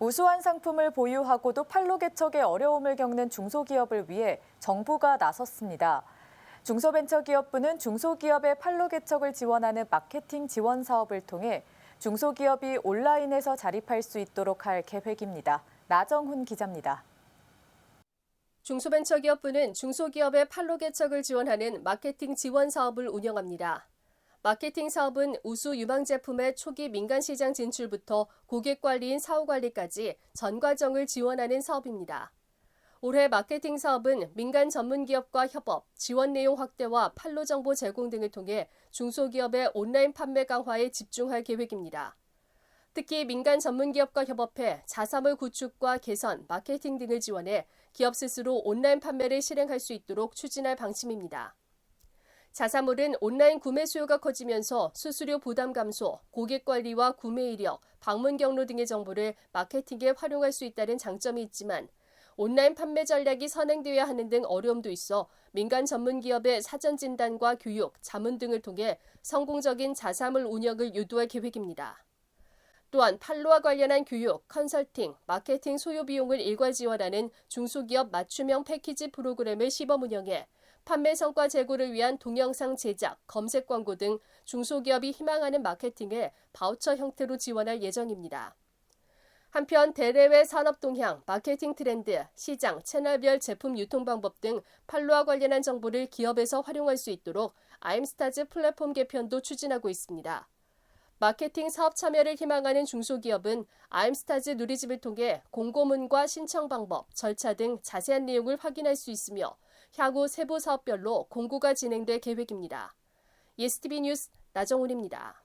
우수한 상품을 보유하고도 판로 개척에 어려움을 겪는 중소기업을 위해 정부가 나섰습니다. 중소벤처기업부는 중소기업의 판로 개척을 지원하는 마케팅 지원 사업을 통해 중소기업이 온라인에서 자립할 수 있도록 할 계획입니다. 나정훈 기자입니다. 중소벤처기업부는 중소기업의 판로 개척을 지원하는 마케팅 지원 사업을 운영합니다. 마케팅 사업은 우수 유망 제품의 초기 민간 시장 진출부터 고객 관리인 사후 관리까지 전 과정을 지원하는 사업입니다. 올해 마케팅 사업은 민간 전문 기업과 협업, 지원 내용 확대와 판로 정보 제공 등을 통해 중소기업의 온라인 판매 강화에 집중할 계획입니다. 특히 민간 전문 기업과 협업해 자사몰 구축과 개선, 마케팅 등을 지원해 기업 스스로 온라인 판매를 실행할 수 있도록 추진할 방침입니다. 자사몰은 온라인 구매 수요가 커지면서 수수료 부담 감소, 고객 관리와 구매 이력, 방문 경로 등의 정보를 마케팅에 활용할 수 있다는 장점이 있지만 온라인 판매 전략이 선행되어야 하는 등 어려움도 있어 민간 전문 기업의 사전 진단과 교육, 자문 등을 통해 성공적인 자사몰 운영을 유도할 계획입니다. 또한 판로와 관련한 교육, 컨설팅, 마케팅 소요 비용을 일괄 지원하는 중소기업 맞춤형 패키지 프로그램을 시범 운영해 판매 성과 제고를 위한 동영상 제작, 검색 광고 등 중소기업이 희망하는 마케팅을 바우처 형태로 지원할 예정입니다. 한편 대내외 산업 동향, 마케팅 트렌드, 시장, 채널별 제품 유통 방법 등 판로와 관련한 정보를 기업에서 활용할 수 있도록 아임스타즈 플랫폼 개편도 추진하고 있습니다. 마케팅 사업 참여를 희망하는 중소기업은 아임스타즈 누리집을 통해 공고문과 신청 방법, 절차 등 자세한 내용을 확인할 수 있으며 향후 세부 사업별로 공고가 진행될 계획입니다. 예스티비 뉴스 나정훈입니다.